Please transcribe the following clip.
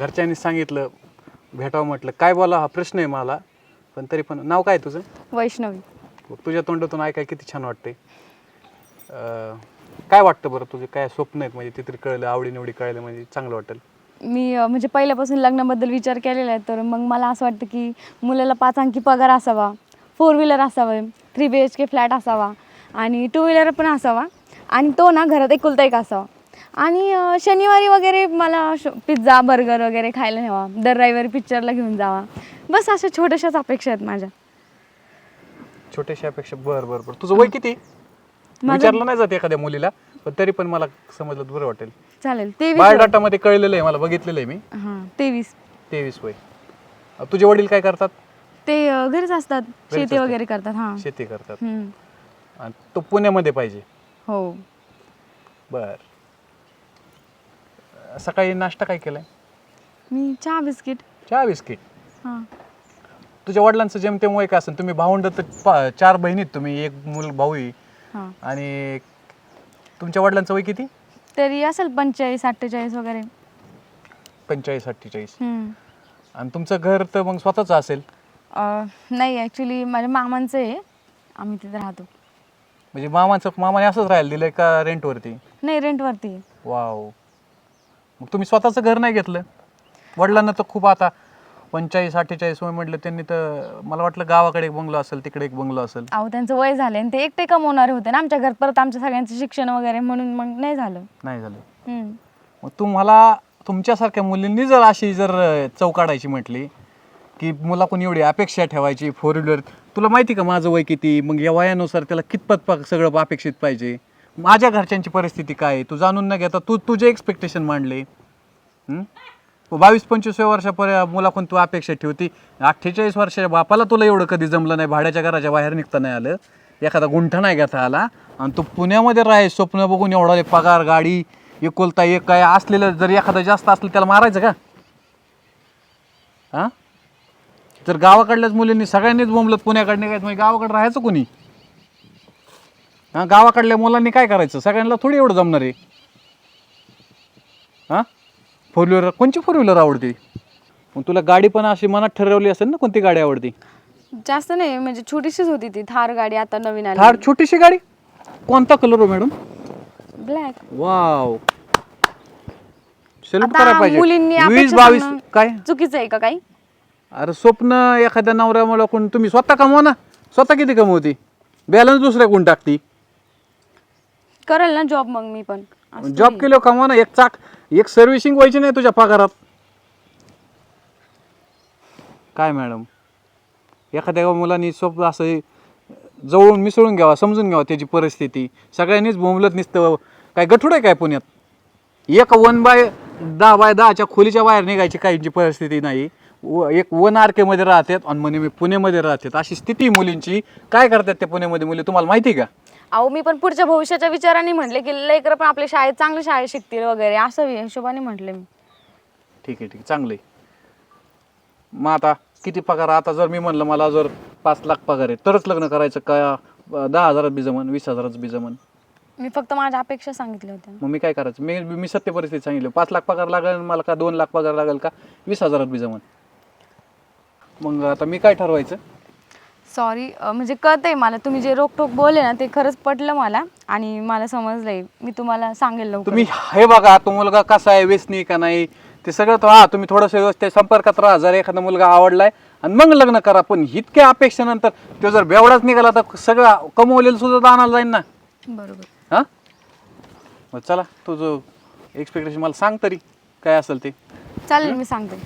घरच्यांनी सांगितलं भेटावं म्हटलं. काय बोला हा प्रश्न आहे मला पण तरी पण नाव काय तुझं? वैष्णवी. तुझ्या तोंडातून ऐकाय किती छान वाटते काय वाटतं बरं तुझे? काय स्वप्न आहेत? म्हणजे ते तरी कळलं आवडीनिवडी कळलं म्हणजे चांगलं वाटेल. मी अ, म्हणजे पहिल्यापासून लग्नाबद्दल विचार केलेला आहे तर मग मला असं वाटतं की मुलाला पाच अंकी पगार असावा फोर व्हीलर असावं three B H K flat असावा आणि टू व्हीलर पण असावा आणि तो ना घरात एकुलता एक असावा. आणि शनिवारी वगैरे मला पिझ्झा बर्गर वगैरे खायला न्यावा. दर रविवारी पिक्चरला घेऊन जावा. बस अशा छोट्याशाच अपेक्षा आहेत माझ्या. छोट्याशा अपेक्षा बरं बरं बरं. तुझं वय किती? विचारलं नाही जात एखाद्या मुलीला पण तरी पण मला समजलं तर बरं वाटेल. चालेल तेवीस बायोडाटामध्ये कळलेलं आहे मला बघितलेलं आहे मी. हां तेवीस. तेवीस वय. अं, तुझे वडील काय करतात? ते अ, घरीच असतात. शेती असतात. वगैरे करतात हां. शेती करतात. हम्म. आणि तो पुण्यामध्ये पाहिजे. हो. बर. सकाळी नाश्ता काय केलाय? मी चहा बिस्किट. चहा बिस्किट. हां. तुझ्या वडिलांचं जेमतेम वय काय असेल. तुम्ही भावंड तर पा- चार बहिणीत तुम्ही एक मुल भाऊ आहे. हां. आणि तुमच्या वडिलांचं वय किती? तरी असेल पंचेचाळीस अठ्ठेचाळीस वगैरे. पंचेचाळीस अठ्ठेचाळीस. हम्म. आणि तुमचं घर तर मग स्वतःच असेल? अं, नाही ॲक्च्युली माझ्या मामांचं आहे. आम्ही तिथे राहतो. म्हणजे मामाचं मामाने असंच राहायला दिलंय का रेंटवरती नाही रेंटवरती आहे. वाव मग तुम्ही स्वतःचं घर नाही घेतलं. वडिलांना तर खूप आता पंचेचाळीस अठ्ठेचाळीस वय म्हटलं त्यांनी तर मला वाटलं गावाकडे एक बंगलो असेल तिकडे एक बंगलो असेल. अहो त्यांचं वय झालं आणि ते एकटे कमवणारे होते ना. आमच्या घरात परत आमच्या सगळ्यांचं शिक्षण वगैरे म्हणून मग नाही झालं. नाही झालं. हम्म. मग तुम्हाला तुमच्यासारख्या मुलींनी जर अशी जर अं, चव काढायची म्हटली की मुलाकडून एवढी अपेक्षा ठेवायची फोर व्हीलर तुला माहिती का माझं वय किती? मग या वयानुसार त्याला कितपत पा- सगळं अपेक्षित पाहिजे? माझ्या घरच्यांची परिस्थिती काय आहे? तू जाणून न घेता तू तुझे एक्सपेक्टेशन मांडले. बावीस पंचवीस वर्षापर्यंत मुलाकडून तू अपेक्षा ठेवती. अठ्ठेचाळीस वर्षाच्या बापाला तुला एवढं कधी जमलं नाही भाड्याच्या घराच्या बाहेर निघता नाही आलं. एखादा गुंठा नाही घेता आला. आणि तू पुण्यामध्ये राहाय स्वप्न बघून एवढा पगार गाडी एकोलता एक काय असलेलं जर एखादं जास्त असलं त्याला मारायचं का? हां? जर गावाकडल्याच मुलींनी सगळ्यांनीच बोंबलत पुण्याकडे काय म्हणजे गावाकडे राहायचं कोणी? हां गावाकडल्या मुलांनी काय करायचं? सगळ्यांना थोडी एवढं जमणार आहे. हां? फोर व्हीलर कोणची फोर व्हीलर आवडते? मग तुला गाडी पण अशी मनात ठरवली असेल ना कोणती गाडी आवडते? जास्त नाही म्हणजे छोटीशीच होती ती थार गाडी आता नवीन थार आली छोटीशी गाडी? कोणता कलर हो मॅडम ब्लॅक वाव सेल्यूट आता करायला पाहिजे. मुलींनी वीस अपेक्षा बावीस करणं काय? चुकीचं आहे का काही? अरे स्वप्न एखाद्या नवऱ्यामुळे कोण तुम्ही स्वतः कमवा ना. स्वतः किती कमवती? बॅलन्स दुसऱ्या कोण टाकती? करेल ना जॉब मग मी पण. असं जॉब केल्यावर कमवा ना एक चाक एक सर्व्हिसिंग व्हायची नाही तुझ्या पगारात. काय मॅडम? एखाद्या मुलांनी स्वप्न असं जवळून मिसळून घ्यावा समजून घ्यावा त्याची परिस्थिती. सगळ्यांनीच बोंबलत नसतं. काय गठुड आहे काय पुण्यात? एक वन बाय दहा बाय दहाच्या खोलीच्या बाहेर निघायची काहींची परिस्थिती नाही. व एक वन आर केमध्ये राहतात आणि म्हणे मी पुण्यामध्ये राहतात. अशी स्थिती आहे मुलींची. काय करतात त्या पुण्यामध्ये मुली? तुम्हाला माहिती आहे का? अहो मी पण पुढच्या भविष्याच्या विचाराने म्हटले की लेकर पण आपल्या शाळेत चांगल्या शाळेत शिकतील वगैरे असं हिशोबाने म्हटले मी. ठीक आहे ठीक आहे. चांगलं आहे मग आता किती पगार? आता जर मी म्हणलं मला जर पाच लाख पगार आहे तरच लग्न करायचं का? अं, दहा हजारात बी जमन वीस हजारात बी जमन. मी फक्त माझ्या अपेक्षा सांगितल्या होत्या. मग मी काय करायचं? मी मी सत्य परिस्थिती सांगितली. पाच लाख पगार लागेल मला का दोन लाख पगार लागेल का? वीस हजारात बी जमन. मग आता मी काय ठरवायचं? सॉरी म्हणजे कळत आहे मला. तुम्ही जे रोकटोक बोलले ना ते खरंच पटलं मला आणि मला समजलंय. मी तुम्हाला सांगेल लवकर. तुम्ही हे बघा तो मुलगा कसा आहे व्यसनी का नाही ते सगळं तो हा तुम्ही थोडंसं व्यवस्थित संपर्कात राहा. जर एखादा मुलगा आवडलाय आणि मग लग्न करा पण इतक्या अपेक्षेनंतर तो जर बेवडाच निघाला तर सगळं कमवलेलं सुद्धा दानाला जाईल ना. बरोबर. हां? मग चला तुझं एक्सपेक्टेशन मला सांग तरी काय असेल ते. चालेल मी सांगते.